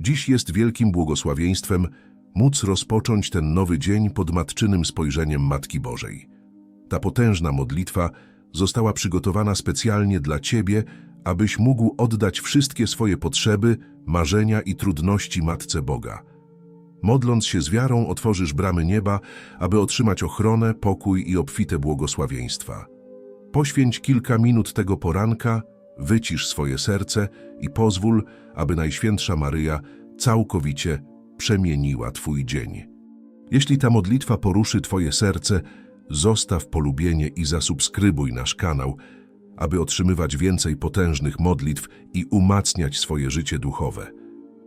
Dziś jest wielkim błogosławieństwem móc rozpocząć ten nowy dzień pod matczynym spojrzeniem Matki Bożej. Ta potężna modlitwa została przygotowana specjalnie dla Ciebie, abyś mógł oddać wszystkie swoje potrzeby, marzenia i trudności Matce Boga. Modląc się z wiarą, otworzysz bramy nieba, aby otrzymać ochronę, pokój i obfite błogosławieństwa. Poświęć kilka minut tego poranka, wycisz swoje serce i pozwól, aby Najświętsza Maryja całkowicie przemieniła Twój dzień. Jeśli ta modlitwa poruszy Twoje serce, zostaw polubienie i zasubskrybuj nasz kanał, aby otrzymywać więcej potężnych modlitw i umacniać swoje życie duchowe.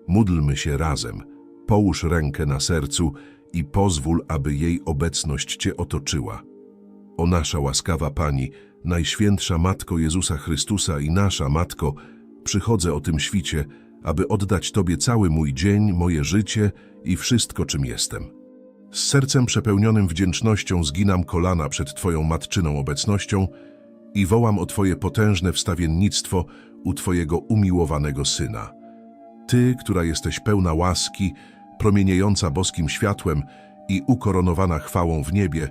Módlmy się razem. Połóż rękę na sercu i pozwól, aby jej obecność Cię otoczyła. O nasza łaskawa Pani, Najświętsza Matko Jezusa Chrystusa i nasza Matko, przychodzę o tym świcie, aby oddać Tobie cały mój dzień, moje życie i wszystko, czym jestem. Z sercem przepełnionym wdzięcznością zginam kolana przed Twoją matczyną obecnością i wołam o Twoje potężne wstawiennictwo u Twojego umiłowanego Syna. Ty, która jesteś pełna łaski, promieniejąca boskim światłem i ukoronowana chwałą w niebie,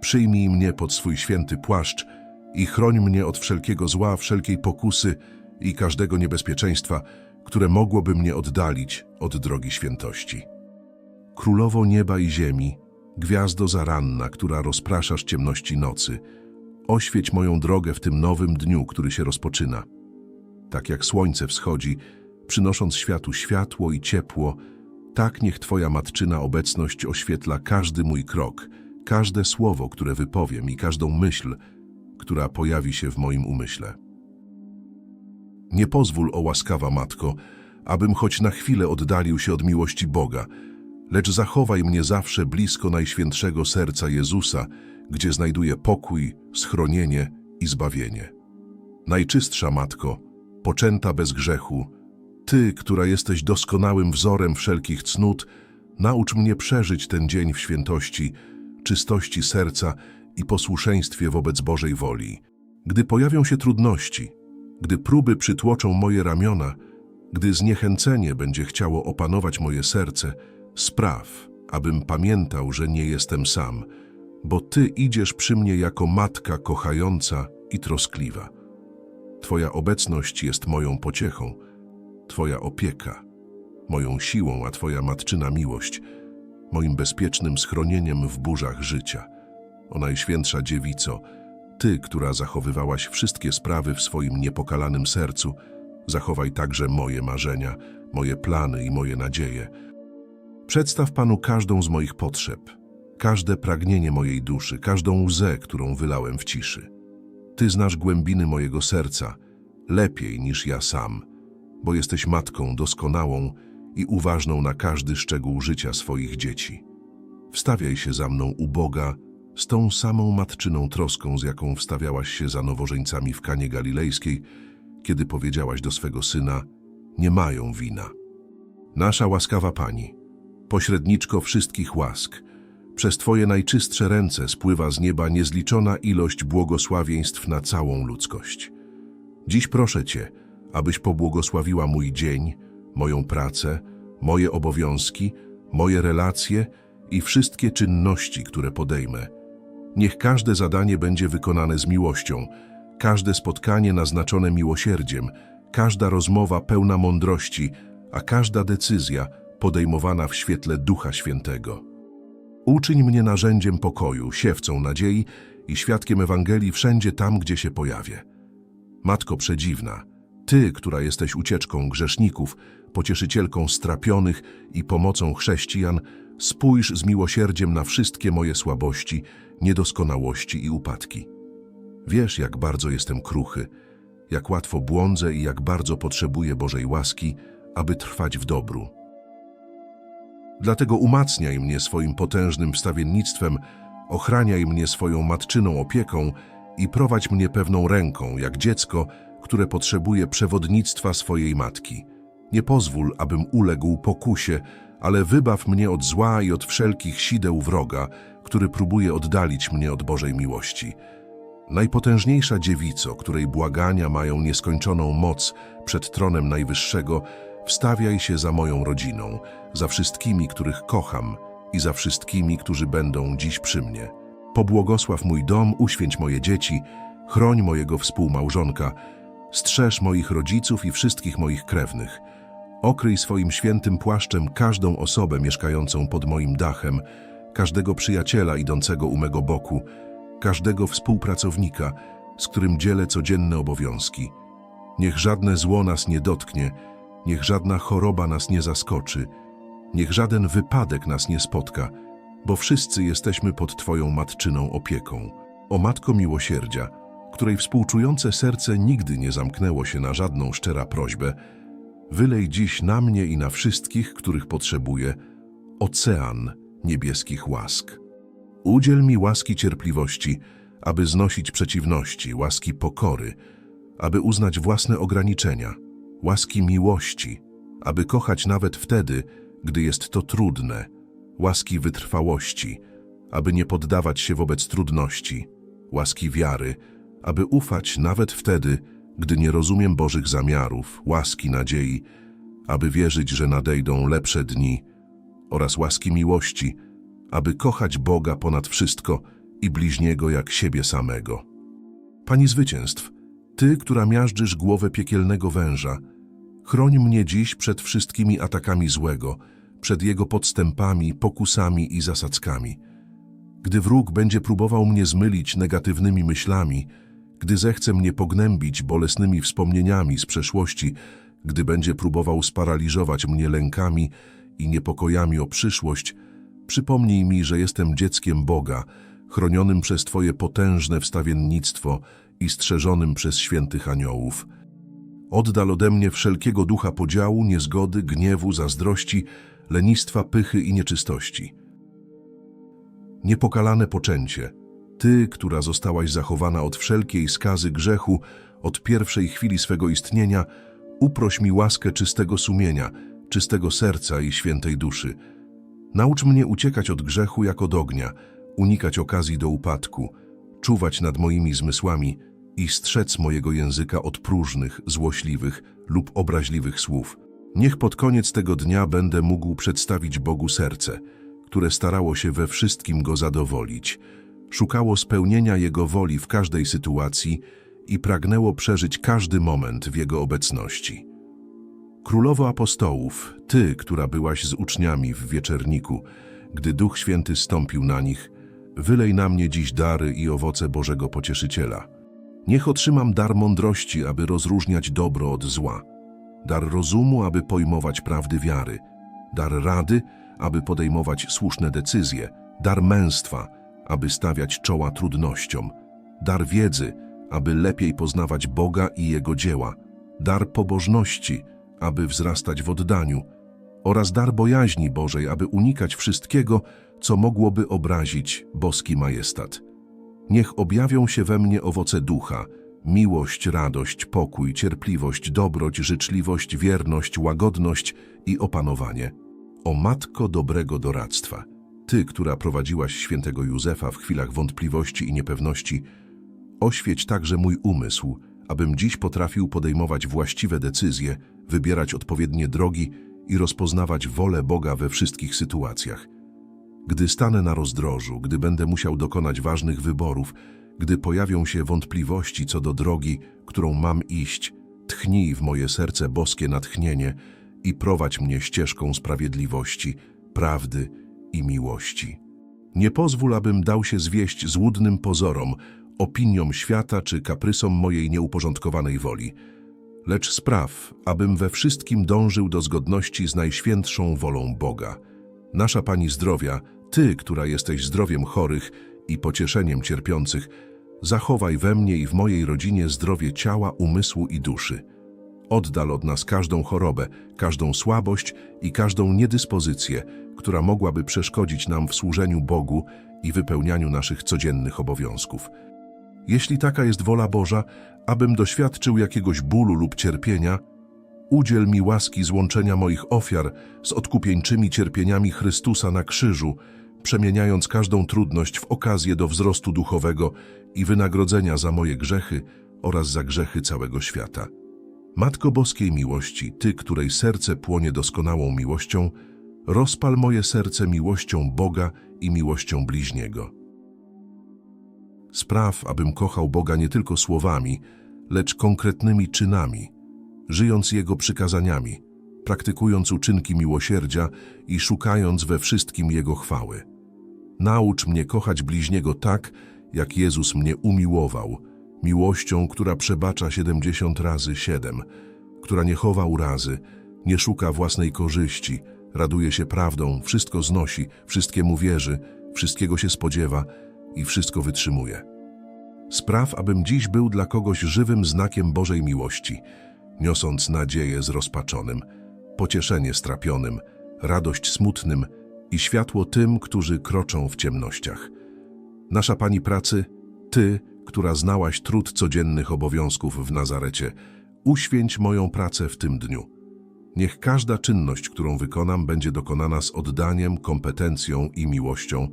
przyjmij mnie pod swój święty płaszcz i chroń mnie od wszelkiego zła, wszelkiej pokusy i każdego niebezpieczeństwa, które mogłoby mnie oddalić od drogi świętości. Królowo nieba i ziemi, gwiazdo zaranna, która rozpraszasz ciemności nocy, oświeć moją drogę w tym nowym dniu, który się rozpoczyna. Tak jak słońce wschodzi, przynosząc światu światło i ciepło, tak niech Twoja matczyna obecność oświetla każdy mój krok, każde słowo, które wypowiem i każdą myśl, która pojawi się w moim umyśle. Nie pozwól, o łaskawa Matko, abym choć na chwilę oddalił się od miłości Boga, lecz zachowaj mnie zawsze blisko Najświętszego Serca Jezusa, gdzie znajduję pokój, schronienie i zbawienie. Najczystsza Matko, poczęta bez grzechu, Ty, która jesteś doskonałym wzorem wszelkich cnót, naucz mnie przeżyć ten dzień w świętości, czystości serca i posłuszeństwie wobec Bożej woli. Gdy pojawią się trudności, gdy próby przytłoczą moje ramiona, gdy zniechęcenie będzie chciało opanować moje serce, spraw, abym pamiętał, że nie jestem sam, bo Ty idziesz przy mnie jako matka kochająca i troskliwa. Twoja obecność jest moją pociechą, Twoja opieka, moją siłą, a Twoja matczyna miłość, moim bezpiecznym schronieniem w burzach życia. O Najświętsza Dziewico, Ty, która zachowywałaś wszystkie sprawy w swoim niepokalanym sercu, zachowaj także moje marzenia, moje plany i moje nadzieje. Przedstaw Panu każdą z moich potrzeb, każde pragnienie mojej duszy, każdą łzę, którą wylałem w ciszy. Ty znasz głębiny mojego serca lepiej niż ja sam, bo jesteś matką doskonałą i uważną na każdy szczegół życia swoich dzieci. Wstawiaj się za mną u Boga z tą samą matczyną troską, z jaką wstawiałaś się za nowożeńcami w Kanie Galilejskiej, kiedy powiedziałaś do swego syna, nie mają wina. Nasza łaskawa Pani, pośredniczko wszystkich łask, przez Twoje najczystsze ręce spływa z nieba niezliczona ilość błogosławieństw na całą ludzkość. Dziś proszę Cię, abyś pobłogosławiła mój dzień, moją pracę, moje obowiązki, moje relacje i wszystkie czynności, które podejmę. Niech każde zadanie będzie wykonane z miłością, każde spotkanie naznaczone miłosierdziem, każda rozmowa pełna mądrości, a każda decyzja podejmowana w świetle Ducha Świętego. Uczyń mnie narzędziem pokoju, siewcą nadziei i świadkiem Ewangelii wszędzie tam, gdzie się pojawię. Matko Przedziwna, Ty, która jesteś ucieczką grzeszników, pocieszycielką strapionych i pomocą chrześcijan, spójrz z miłosierdziem na wszystkie moje słabości, niedoskonałości i upadki. Wiesz, jak bardzo jestem kruchy, jak łatwo błądzę i jak bardzo potrzebuję Bożej łaski, aby trwać w dobru. Dlatego umacniaj mnie swoim potężnym wstawiennictwem, ochraniaj mnie swoją matczyną opieką i prowadź mnie pewną ręką, jak dziecko, które potrzebuje przewodnictwa swojej matki. Nie pozwól, abym uległ pokusie, ale wybaw mnie od zła i od wszelkich sideł wroga, który próbuje oddalić mnie od Bożej miłości. Najpotężniejsza dziewico, której błagania mają nieskończoną moc przed tronem Najwyższego, Wstawiaj się za moją rodziną, za wszystkimi, których kocham i za wszystkimi, którzy będą dziś przy mnie. Pobłogosław mój dom, uświęć moje dzieci, chroń mojego współmałżonka, strzeż moich rodziców i wszystkich moich krewnych. Okryj swoim świętym płaszczem każdą osobę mieszkającą pod moim dachem, każdego przyjaciela idącego u mego boku, każdego współpracownika, z którym dzielę codzienne obowiązki. Niech żadne zło nas nie dotknie, niech żadna choroba nas nie zaskoczy, niech żaden wypadek nas nie spotka, bo wszyscy jesteśmy pod Twoją matczyną opieką. O Matko Miłosierdzia, której współczujące serce nigdy nie zamknęło się na żadną szczera prośbę, wylej dziś na mnie i na wszystkich, których potrzebuję, ocean niebieskich łask. Udziel mi łaski cierpliwości, aby znosić przeciwności, łaski pokory, aby uznać własne ograniczenia, łaski miłości, aby kochać nawet wtedy, gdy jest to trudne, łaski wytrwałości, aby nie poddawać się wobec trudności, łaski wiary, aby ufać nawet wtedy, gdy nie rozumiem Bożych zamiarów, łaski nadziei, aby wierzyć, że nadejdą lepsze dni, oraz łaski miłości, aby kochać Boga ponad wszystko i bliźniego jak siebie samego. Pani zwycięstw, Ty, która miażdżysz głowę piekielnego węża, chroń mnie dziś przed wszystkimi atakami złego, przed jego podstępami, pokusami i zasadzkami. Gdy wróg będzie próbował mnie zmylić negatywnymi myślami, gdy zechce mnie pognębić bolesnymi wspomnieniami z przeszłości, gdy będzie próbował sparaliżować mnie lękami i niepokojami o przyszłość, przypomnij mi, że jestem dzieckiem Boga, chronionym przez Twoje potężne wstawiennictwo i strzeżonym przez świętych aniołów. Oddal ode mnie wszelkiego ducha podziału, niezgody, gniewu, zazdrości, lenistwa, pychy i nieczystości. Niepokalane poczęcie, Ty, która zostałaś zachowana od wszelkiej skazy grzechu, od pierwszej chwili swego istnienia, uproś mi łaskę czystego sumienia, czystego serca i świętej duszy. Naucz mnie uciekać od grzechu jak od ognia, unikać okazji do upadku, czuwać nad moimi zmysłami i strzec mojego języka od próżnych, złośliwych lub obraźliwych słów. Niech pod koniec tego dnia będę mógł przedstawić Bogu serce, które starało się we wszystkim Go zadowolić, szukało spełnienia Jego woli w każdej sytuacji i pragnęło przeżyć każdy moment w Jego obecności. Królowo apostołów, Ty, która byłaś z uczniami w wieczerniku, gdy Duch Święty stąpił na nich, wylej na mnie dziś dary i owoce Bożego Pocieszyciela. Niech otrzymam dar mądrości, aby rozróżniać dobro od zła, dar rozumu, aby pojmować prawdy wiary, dar rady, aby podejmować słuszne decyzje, dar męstwa, aby stawiać czoła trudnościom, dar wiedzy, aby lepiej poznawać Boga i Jego dzieła, dar pobożności, aby wzrastać w oddaniu, oraz dar bojaźni Bożej, aby unikać wszystkiego, co mogłoby obrazić boski majestat. Niech objawią się we mnie owoce ducha, miłość, radość, pokój, cierpliwość, dobroć, życzliwość, wierność, łagodność i opanowanie. O Matko dobrego doradztwa, Ty, która prowadziłaś świętego Józefa w chwilach wątpliwości i niepewności, oświeć także mój umysł, abym dziś potrafił podejmować właściwe decyzje, wybierać odpowiednie drogi i rozpoznawać wolę Boga we wszystkich sytuacjach. Gdy stanę na rozdrożu, gdy będę musiał dokonać ważnych wyborów, gdy pojawią się wątpliwości co do drogi, którą mam iść, tchnij w moje serce boskie natchnienie i prowadź mnie ścieżką sprawiedliwości, prawdy i miłości. Nie pozwól, abym dał się zwieść złudnym pozorom, opiniom świata czy kaprysom mojej nieuporządkowanej woli, lecz spraw, abym we wszystkim dążył do zgodności z najświętszą wolą Boga. Nasza Pani zdrowia, Ty, która jesteś zdrowiem chorych i pocieszeniem cierpiących, zachowaj we mnie i w mojej rodzinie zdrowie ciała, umysłu i duszy. Oddal od nas każdą chorobę, każdą słabość i każdą niedyspozycję, która mogłaby przeszkodzić nam w służeniu Bogu i wypełnianiu naszych codziennych obowiązków. Jeśli taka jest wola Boża, abym doświadczył jakiegoś bólu lub cierpienia, udziel mi łaski złączenia moich ofiar z odkupieńczymi cierpieniami Chrystusa na krzyżu, przemieniając każdą trudność w okazję do wzrostu duchowego i wynagrodzenia za moje grzechy oraz za grzechy całego świata. Matko Boskiej Miłości, Ty, której serce płonie doskonałą miłością, rozpal moje serce miłością Boga i miłością bliźniego. Spraw, abym kochał Boga nie tylko słowami, lecz konkretnymi czynami, żyjąc Jego przykazaniami, praktykując uczynki miłosierdzia i szukając we wszystkim Jego chwały. Naucz mnie kochać bliźniego tak, jak Jezus mnie umiłował, miłością, która przebacza 70 razy 7, która nie chowa urazy, nie szuka własnej korzyści, raduje się prawdą, wszystko znosi, wszystkiemu wierzy, wszystkiego się spodziewa i wszystko wytrzymuje. Spraw, abym dziś był dla kogoś żywym znakiem Bożej miłości, niosąc nadzieję zrozpaczonym, pocieszenie strapionym, radość smutnym i światło tym, którzy kroczą w ciemnościach. Nasza Pani pracy, Ty, która znałaś trud codziennych obowiązków w Nazarecie, uświęć moją pracę w tym dniu. Niech każda czynność, którą wykonam, będzie dokonana z oddaniem, kompetencją i miłością,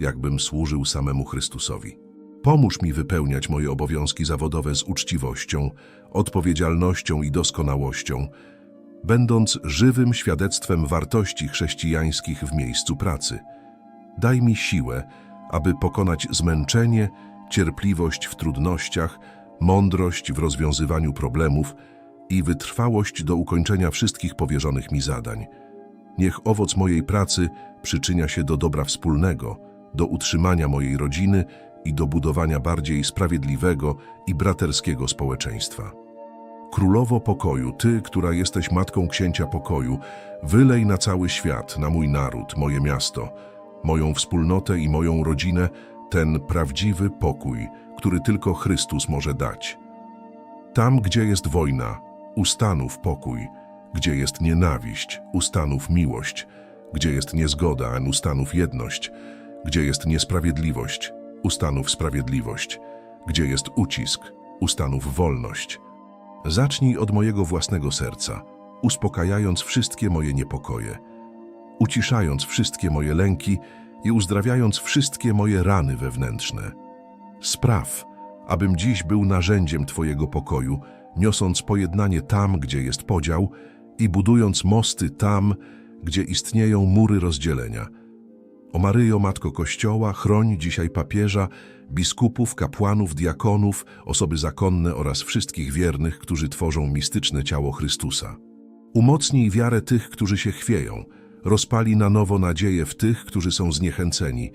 jakbym służył samemu Chrystusowi. Pomóż mi wypełniać moje obowiązki zawodowe z uczciwością, odpowiedzialnością i doskonałością, będąc żywym świadectwem wartości chrześcijańskich w miejscu pracy. Daj mi siłę, aby pokonać zmęczenie, cierpliwość w trudnościach, mądrość w rozwiązywaniu problemów i wytrwałość do ukończenia wszystkich powierzonych mi zadań. Niech owoc mojej pracy przyczynia się do dobra wspólnego, do utrzymania mojej rodziny i do budowania bardziej sprawiedliwego i braterskiego społeczeństwa. Królowo pokoju, Ty, która jesteś matką księcia pokoju, wylej na cały świat, na mój naród, moje miasto, moją wspólnotę i moją rodzinę ten prawdziwy pokój, który tylko Chrystus może dać. Tam, gdzie jest wojna, ustanów pokój, gdzie jest nienawiść, ustanów miłość, gdzie jest niezgoda, ustanów jedność, gdzie jest niesprawiedliwość, ustanów sprawiedliwość, gdzie jest ucisk, ustanów wolność. Zacznij od mojego własnego serca, uspokajając wszystkie moje niepokoje, uciszając wszystkie moje lęki i uzdrawiając wszystkie moje rany wewnętrzne. Spraw, abym dziś był narzędziem Twojego pokoju, niosąc pojednanie tam, gdzie jest podział i budując mosty tam, gdzie istnieją mury rozdzielenia. O Maryjo, Matko Kościoła, chroń dzisiaj papieża, biskupów, kapłanów, diakonów, osoby zakonne oraz wszystkich wiernych, którzy tworzą mistyczne ciało Chrystusa. Umocnij wiarę tych, którzy się chwieją, rozpali na nowo nadzieję w tych, którzy są zniechęceni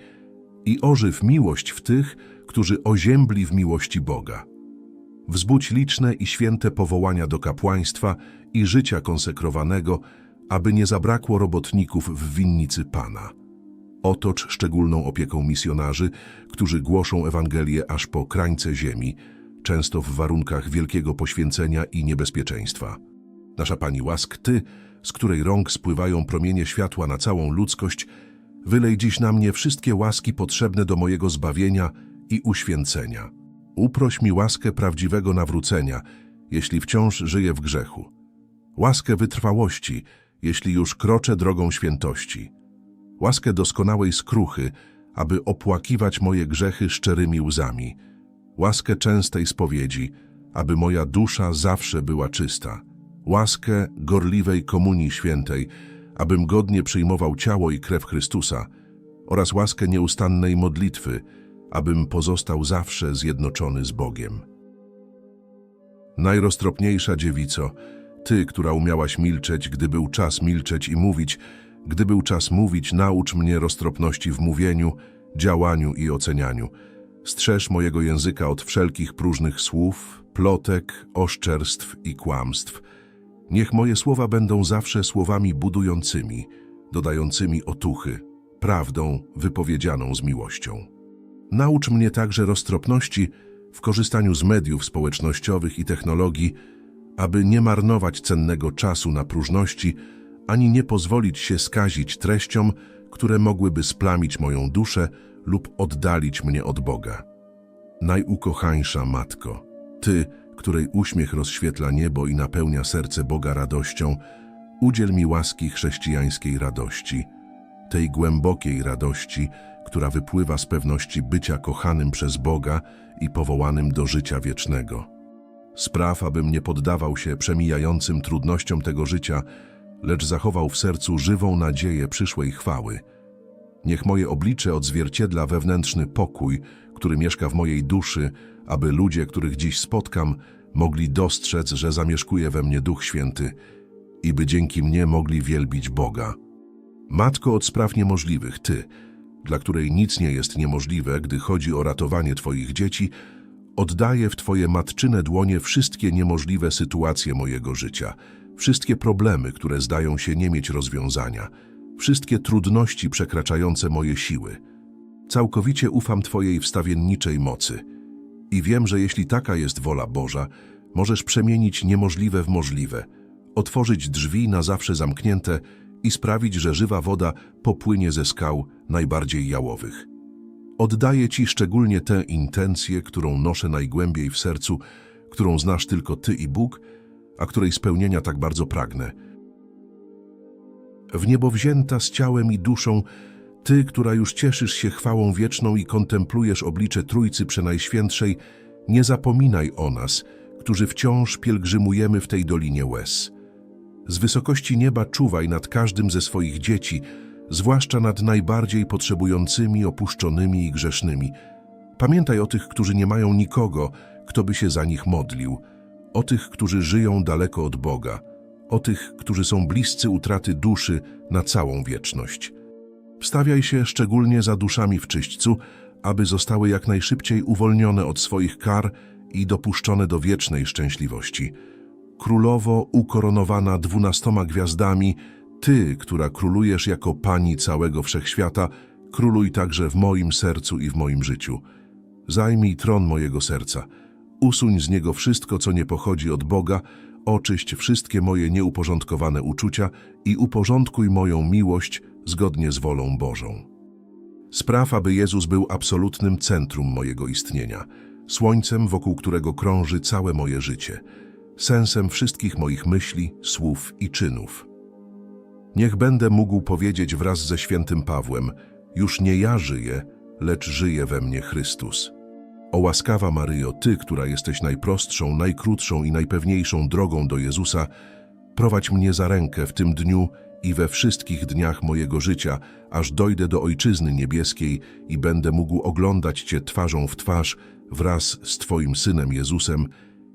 i ożyw miłość w tych, którzy oziębli w miłości Boga. Wzbudź liczne i święte powołania do kapłaństwa i życia konsekrowanego, aby nie zabrakło robotników w winnicy Pana. Otocz szczególną opieką misjonarzy, którzy głoszą Ewangelię aż po krańce ziemi, często w warunkach wielkiego poświęcenia i niebezpieczeństwa. Nasza Pani łask Ty, z której rąk spływają promienie światła na całą ludzkość, wylej dziś na mnie wszystkie łaski potrzebne do mojego zbawienia i uświęcenia. Uproś mi łaskę prawdziwego nawrócenia, jeśli wciąż żyję w grzechu. Łaskę wytrwałości, jeśli już kroczę drogą świętości. Łaskę doskonałej skruchy, aby opłakiwać moje grzechy szczerymi łzami. Łaskę częstej spowiedzi, aby moja dusza zawsze była czysta łaskę gorliwej komunii świętej, abym godnie przyjmował ciało i krew Chrystusa oraz łaskę nieustannej modlitwy, abym pozostał zawsze zjednoczony z Bogiem. Najroztropniejsza dziewico, Ty, która umiałaś milczeć, gdy był czas milczeć i mówić, gdy był czas mówić, naucz mnie roztropności w mówieniu, działaniu i ocenianiu. Strzeż mojego języka od wszelkich próżnych słów, plotek, oszczerstw i kłamstw, Niech moje słowa będą zawsze słowami budującymi, dodającymi otuchy, prawdą wypowiedzianą z miłością. Naucz mnie także roztropności w korzystaniu z mediów społecznościowych i technologii, aby nie marnować cennego czasu na próżności, ani nie pozwolić się skazić treściom, które mogłyby splamić moją duszę lub oddalić mnie od Boga. Najukochańsza Matko, Ty, której uśmiech rozświetla niebo i napełnia serce Boga radością, udziel mi łaski chrześcijańskiej radości, tej głębokiej radości, która wypływa z pewności bycia kochanym przez Boga i powołanym do życia wiecznego. Spraw, abym nie poddawał się przemijającym trudnościom tego życia, lecz zachował w sercu żywą nadzieję przyszłej chwały. Niech moje oblicze odzwierciedla wewnętrzny pokój, który mieszka w mojej duszy, aby ludzie, których dziś spotkam, mogli dostrzec, że zamieszkuje we mnie Duch Święty i by dzięki mnie mogli wielbić Boga. Matko od spraw niemożliwych, Ty, dla której nic nie jest niemożliwe, gdy chodzi o ratowanie Twoich dzieci, oddaję w Twoje matczyne dłonie wszystkie niemożliwe sytuacje mojego życia, wszystkie problemy, które zdają się nie mieć rozwiązania, wszystkie trudności przekraczające moje siły. Całkowicie ufam Twojej wstawienniczej mocy i wiem, że jeśli taka jest wola Boża, możesz przemienić niemożliwe w możliwe, otworzyć drzwi na zawsze zamknięte i sprawić, że żywa woda popłynie ze skał najbardziej jałowych. Oddaję Ci szczególnie tę intencję, którą noszę najgłębiej w sercu, którą znasz tylko Ty i Bóg, a której spełnienia tak bardzo pragnę. W niebo wzięta z ciałem i duszą, Ty, która już cieszysz się chwałą wieczną i kontemplujesz oblicze Trójcy Przenajświętszej, nie zapominaj o nas, którzy wciąż pielgrzymujemy w tej dolinie łez. Z wysokości nieba czuwaj nad każdym ze swoich dzieci, zwłaszcza nad najbardziej potrzebującymi, opuszczonymi i grzesznymi. Pamiętaj o tych, którzy nie mają nikogo, kto by się za nich modlił, o tych, którzy żyją daleko od Boga, o tych, którzy są bliscy utraty duszy na całą wieczność. Wstawiaj się szczególnie za duszami w czyśćcu, aby zostały jak najszybciej uwolnione od swoich kar i dopuszczone do wiecznej szczęśliwości. Królowo ukoronowana dwunastoma gwiazdami, Ty, która królujesz jako Pani całego wszechświata, króluj także w moim sercu i w moim życiu. Zajmij tron mojego serca. Usuń z niego wszystko, co nie pochodzi od Boga, oczyść wszystkie moje nieuporządkowane uczucia i uporządkuj moją miłość zgodnie z wolą Bożą. Spraw, aby Jezus był absolutnym centrum mojego istnienia, słońcem, wokół którego krąży całe moje życie, sensem wszystkich moich myśli, słów i czynów. Niech będę mógł powiedzieć wraz ze świętym Pawłem, już nie ja żyję, lecz żyje we mnie Chrystus. O łaskawa Maryjo, Ty, która jesteś najprostszą, najkrótszą i najpewniejszą drogą do Jezusa, prowadź mnie za rękę w tym dniu i we wszystkich dniach mojego życia, aż dojdę do Ojczyzny Niebieskiej i będę mógł oglądać Cię twarzą w twarz wraz z Twoim Synem Jezusem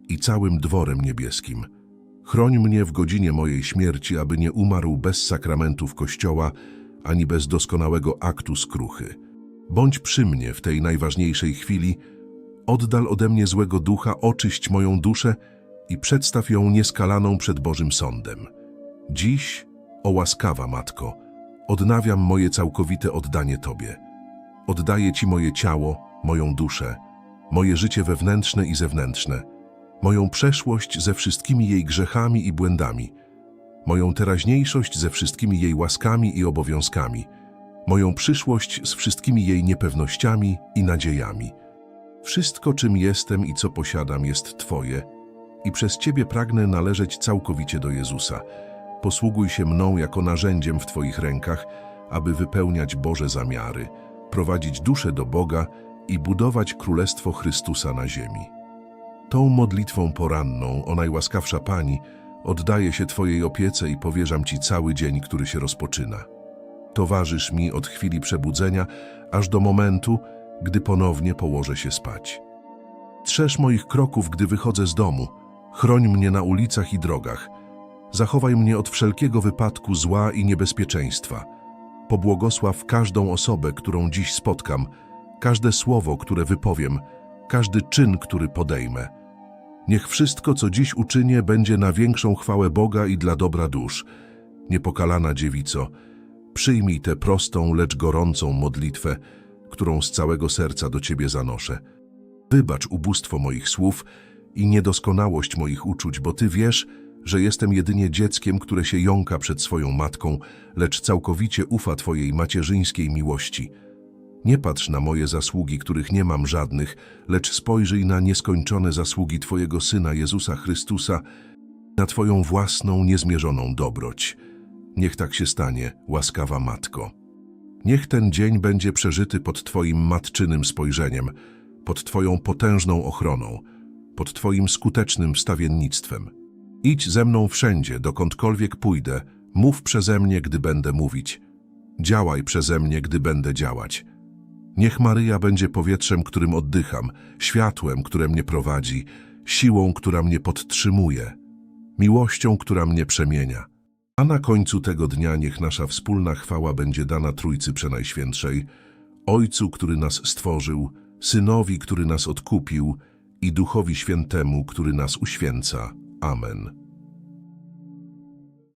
i całym dworem niebieskim. Chroń mnie w godzinie mojej śmierci, aby nie umarł bez sakramentów Kościoła, ani bez doskonałego aktu skruchy. Bądź przy mnie w tej najważniejszej chwili, oddal ode mnie złego ducha, oczyść moją duszę i przedstaw ją nieskalaną przed Bożym Sądem. Dziś, o łaskawa Matko, odnawiam moje całkowite oddanie Tobie. Oddaję Ci moje ciało, moją duszę, moje życie wewnętrzne i zewnętrzne, moją przeszłość ze wszystkimi jej grzechami i błędami, moją teraźniejszość ze wszystkimi jej łaskami i obowiązkami, moją przyszłość z wszystkimi jej niepewnościami i nadziejami. Wszystko, czym jestem i co posiadam, jest Twoje i przez Ciebie pragnę należeć całkowicie do Jezusa. Posługuj się mną jako narzędziem w Twoich rękach, aby wypełniać Boże zamiary, prowadzić duszę do Boga i budować Królestwo Chrystusa na ziemi. Tą modlitwą poranną, o najłaskawsza Pani, oddaję się Twojej opiece i powierzam Ci cały dzień, który się rozpoczyna. Towarzysz mi od chwili przebudzenia, aż do momentu, gdy ponownie położę się spać. Trzesz moich kroków, gdy wychodzę z domu, chroń mnie na ulicach i drogach, zachowaj mnie od wszelkiego wypadku zła i niebezpieczeństwa. Pobłogosław każdą osobę, którą dziś spotkam, każde słowo, które wypowiem, każdy czyn, który podejmę. Niech wszystko, co dziś uczynię, będzie na większą chwałę Boga i dla dobra dusz. Niepokalana dziewico, przyjmij tę prostą, lecz gorącą modlitwę, którą z całego serca do Ciebie zanoszę. Wybacz ubóstwo moich słów i niedoskonałość moich uczuć, bo Ty wiesz, że jestem jedynie dzieckiem, które się jąka przed swoją matką, lecz całkowicie ufa Twojej macierzyńskiej miłości. Nie patrz na moje zasługi, których nie mam żadnych, lecz spojrzyj na nieskończone zasługi Twojego Syna Jezusa Chrystusa, na Twoją własną, niezmierzoną dobroć. Niech tak się stanie, łaskawa Matko. Niech ten dzień będzie przeżyty pod Twoim matczynym spojrzeniem, pod Twoją potężną ochroną. pod Twoim skutecznym wstawiennictwem. Idź ze mną wszędzie, dokądkolwiek pójdę, mów przeze mnie, gdy będę mówić. Działaj przeze mnie, gdy będę działać. Niech Maryja będzie powietrzem, którym oddycham, światłem, które mnie prowadzi, siłą, która mnie podtrzymuje, miłością, która mnie przemienia. A na końcu tego dnia niech nasza wspólna chwała będzie dana Trójcy Przenajświętszej, Ojcu, który nas stworzył, Synowi, który nas odkupił i Duchowi Świętemu, który nas uświęca. Amen.